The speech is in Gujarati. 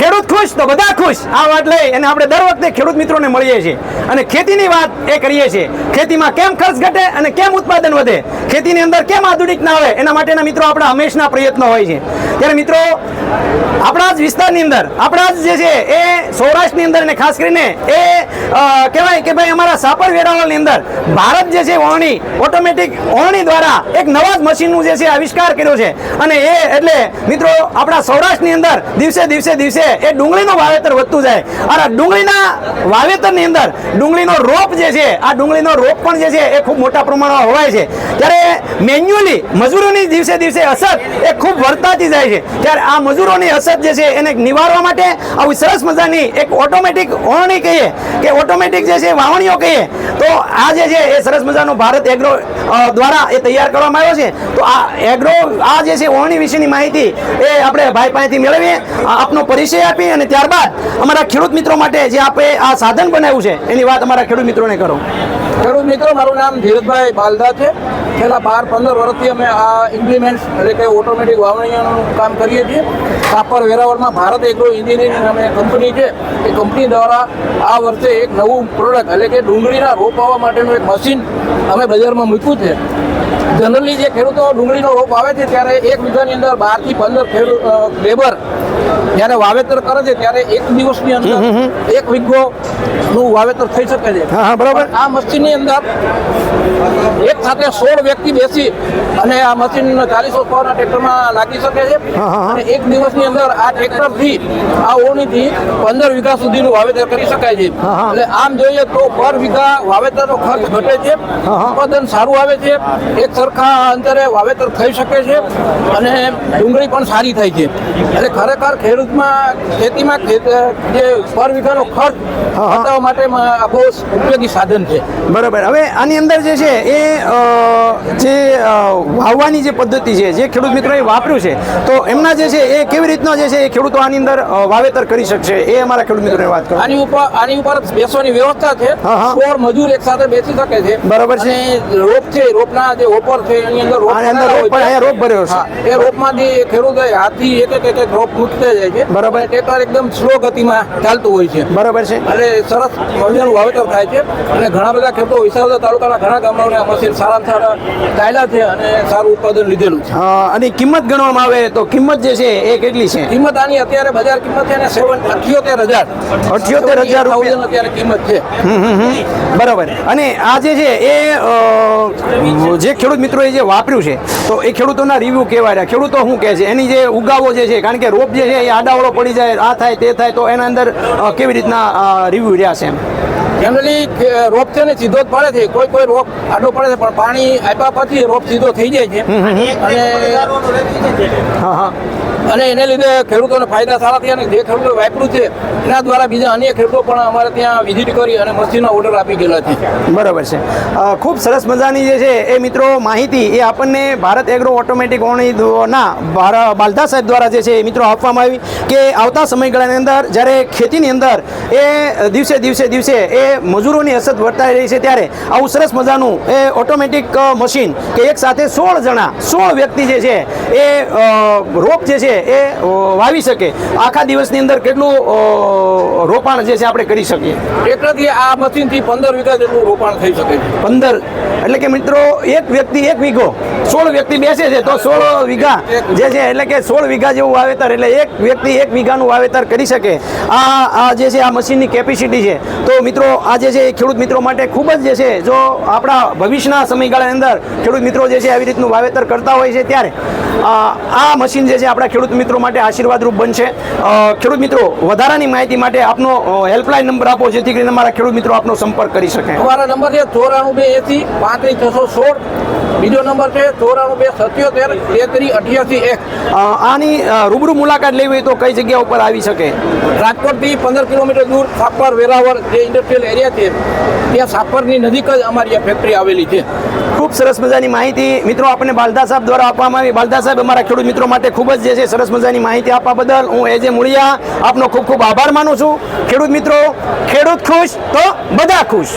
ખેડૂત ખુશ તો બધા ખુશ. આ વાત લઈ અને આપણે દર વખતે ખેડૂત મિત્રોને મળીએ છીએ. અને ખેતીની વાત એ કરીએ છીએ. ખેતીમાં કેમ ખર્ચ ઘટે અને કેમ ઉત્પાદન વધે? ખેતીની અંદર કેમ આધુનિક ના આવે? એના માટેના મિત્રો આપણા હંમેશના પ્રયત્નો હોય છે. ત્યારે મિત્રો, આપણા જ વિસ્તારની અંદર, આપણા જ જે છે એ સૌરાષ્ટ્રની અંદર અને ખાસ કરીને એ કહેવાય કે ભાઈ અમારા સાપર વેરાવળની અંદર ભારત જે છે ઓળણી ઓટોમેટિક ઓળણી દ્વારા એક નવા જ મશીનનું જે છે આવિષ્કાર કર્યો છે. અને એ એટલે મિત્રો, આપણા સૌરાષ્ટ્રની અંદર દિવસે દિવસે દિવસે એ ડુંગળીનું વાવેતર વધતું જાય. અને ડુંગળીના વાવેતરની અંદર ડુંગળીનો રોપ જે છે, આ ડુંગળીનો રોપ પણ જે છે એ ખૂબ મોટા પ્રમાણમાં હોવાય છે. ત્યારે મેન્યુઅલી મજૂરોની દિવસે દિવસે અસર એ ખૂબ વર્તાતી જાય છે. ત્યારે આ મજૂરોની અસર જે છે એને નિવારવા માટે આવી સરસ મજાની એક ઓટોમેટિક ઓળણી કહીએ કે ઓટોમેટિક જે છે વાવણીઓ કહીએ. તો આ જે છે એ સરસ મજાનો ભારત એગ્રો દ્વારા એ તૈયાર કરવામાં આવ્યો છે. તો આ એગ્રો, આ જે છે ઓળણી વિશેની માહિતી એ આપણે ભાઈ પાસેથી મેળવીએ. આપનો પરિચય આપી અને ત્યારબાદ અમારા ખેડૂત મિત્રો માટે જે આપણે આ સાધન બનાવ્યું છે, એની વાત અમારા ખેડૂત મિત્રોને કરો. ખેડૂત મિત્રો, મારું નામ ધીરજભાઈ બાલદા છે. છેલ્લા બાર, પંદર વર્ષથી અમે આ ઇમ્પ્લિમેન્ટ્સ એટલે કે ઓટોમેટિક વાવણીઓનું કામ કરીએ છીએ. કાપર વેરાવળમાં ભારત એગ્રો એન્જિનિયરિંગ અમે કંપની છે. એ કંપની દ્વારા આ વર્ષે એક નવું પ્રોડક્ટ એટલે કે ડુંગળીના રોપ આવવા માટેનું એક મશીન અમે બજારમાં મૂક્યું છે. જનરલી જે ખેડૂતો ડુંગળીનો રોપ આવે છે, ત્યારે એક વીઘાની અંદર બારથી પંદર ખેડૂત લેબર જ્યારે વાવેતર કરે છે ત્યારે એક દિવસની અંદર એક વીઘો નું વાવેતર થઈ શકે છે. હા બરાબર. આ મશીનની અંદર એક સાથે સોળ વ્યક્તિ બેસી અને આ મશીન ચાલીસો સોના ટ્રેક્ટરમાં લાગી શકે છે. અને એક દિવસની અંદર આ ટ્રેક્ટરથી આ ઓણીથી પંદર વીઘા સુધીનું વાવેતર કરી શકાય છે. એટલે આમ જોઈએ તો પર વીઘા વાવેતરનો ખર્ચ ઘટે છે. ઉત્પાદન સારું આવે છે. એક સરખા અંતરે વાવેતર થઈ શકે છે. અને ડુંગળી પણ સારી થાય છે. એટલે ખરેખર ખેડૂતમાં ખેતીમાં ખેત- જે પર વીઘાનો ખર્ચ. ઘટાડવા માટે બહુ ઉપયોગી સાધન છે બરાબર હવે આની અંદર જે છે એ જે વાવવાની જે પદ્ધતિ છે જે ખેડૂત મિત્રોએ વાપર્યું છે તો એમના જે છે એ કેવી રીતના જે છે એ ખેડૂતો આની અંદર વાવેતર કરી શકશે એ અમારા ખેડૂત મિત્રોને વાત કરો આની ઉપર આની ઉપર બેસવાની વ્યવસ્થા છે. સોળ મજૂર એક સાથે બેસી શકે છે બરાબર છે. રોપ છે રોપના જે ઓપર છે એની અંદર રોપ ભર્યો છે. એ રોપમાંથી ખેડૂતો હાથી એક એક એક રોપ રોપ જાય છે. બરાબર. ટ્રેક્ટર એકદમ સ્લો ગતિમાં ચાલતું હોય છે. બરાબર છે. અને સરસ મજાનું વાવેતર થાય છે. અને ઘણા બધા ખેડૂતો વિસાવદર તાલુકાના ઘણા ગામડાઓને આ મશીન સારા સારા ચાલ્યા છે અને સારું ઉત્પાદન લીધેલું છે. અને કિંમત ગણવામાં આવે તો કિંમત જે છે એ કેટલી છે? કિંમત આની અત્યારે બજાર કિંમત છે ને સેવન અઠ્યોતેર હજાર. 78,000 રૂપિયા. અત્યારે કિંમત છે. બરાબર. અને આ જે છે એ જે ખેડૂત મિત્રોએ જે વાપર્યું છે તો એ ખેડૂતોના રિવ્યુ કેવા રહ્યા? ખેડૂતો શું કહે છે? એની જે ઉગાવો જે છે કારણ કે રોપ જે છે એ આડાવળો પડી જાય આ થાય તે થાય તો એના અંદર કેવી રીતના રિવ્યુ રહ્યા છે એમ? જનરલી રોપ છે ને સીધો જ પડે છે. કોઈ કોઈ રોપ આડો પડે છે પણ પાણી આપ્યા પછી રોપ સીધો થઈ જાય છે. અને હા હા. અને એને લીધે ખેડૂતોને ફાયદા સારા થયા અને જે ખેડૂતો વાપર્યું છે, એના દ્વારા બીજા અન્ય ખેડૂતો પણ અમારે ત્યાં વિઝિટ કરી અને મશીનનો ઓર્ડર આપી ગયેલા છે. બરાબર છે. ખૂબ સરસ મજાની જે છે, એ મિત્રો માહિતી એ આપણને ભારત એગ્રો ઓટોમેટિક ઓણીના બાલદા સાહેબ દ્વારા જે છે, એ મિત્રો આપવામાં આવી કે આવતા સમયગાળાની અંદર જ્યારે ખેતીની અંદર એ દિવસે દિવસે દિવસે એ મજૂરોની અસર વર્તાઈ રહી છે ત્યારે આવું સરસ મજાનું એ ઓટોમેટિક મશીન કે એક સાથે સોળ જણા, સોળ વ્યક્તિ જે છે, એ રોપ જે છે એ વાવી શકે. આખા દિવસની અંદર કેટલું રોપાણ જે છે આપણે કરી શકીએ? ટ્રેક્ટરથી આ મશીનથી પંદર વીઘા જેટલું રોપાણ થઈ શકે પંદર. એટલે કે મિત્રો એક વ્યક્તિ એક વીઘો. સોળ વ્યક્તિ બેસે છે તો સોળ વીઘા જે છે એટલે કે સોળ વીઘા જેવું વાવેતર એટલે એક વ્યક્તિ એક વીઘાનું વાવેતર કરી શકે. આ આ જે છે આ મશીનની કેપેસિટી છે. તો મિત્રો આ જે છે એ ખેડૂત મિત્રો માટે ખૂબ જ જે છે જો આપણા ભવિષ્યના સમયગાળાની અંદર ખેડૂત મિત્રો જે છે આવી રીતનું વાવેતર કરતા હોય છે ત્યારે આ મશીન જે છે આપણા ખેડૂત મિત્રો માટે આશીર્વાદરૂપ બનશે. ખેડૂત મિત્રો, વધારાની માહિતી માટે આપનો હેલ્પલાઇન નંબર આપો, જેથી કરીને અમારા ખેડૂત મિત્રો આપનો સંપર્ક કરી શકે. અમારા નંબર છે ચોરાણું બે એસી પાંત્રીસ છસો સોળ બીજો નંબર છે ચોરાણું બે સત્યોતેર તેત્રી અઠ્યાસી એક. આની રૂબરૂ મુલાકાત લેવી હોય તો કઈ જગ્યા ઉપર આવી શકે? રાજકોટથી પંદર કિલોમીટર દૂર સાપર વેરાવળ જે ઇન્ડસ્ટ્રીયલ એરિયા છે ત્યાં સાપરની નજીક જ અમારી આ ફેક્ટરી આવેલી છે. ખૂબ સરસ મજાની માહિતી. મિત્રો આપણને બાલદા સાહેબ દ્વારા આપવામાં આવી. બાલદા સાહેબ અમારા ખેડૂત મિત્રો માટે ખૂબ જ જે છે સરસ મજાની માહિતી આપવા બદલ હું એજે મુળિયા આપનો ખૂબ ખૂબ આભાર માનું છું. ખેડૂત મિત્રો ખેડૂત ખુશ તો બધા ખુશ.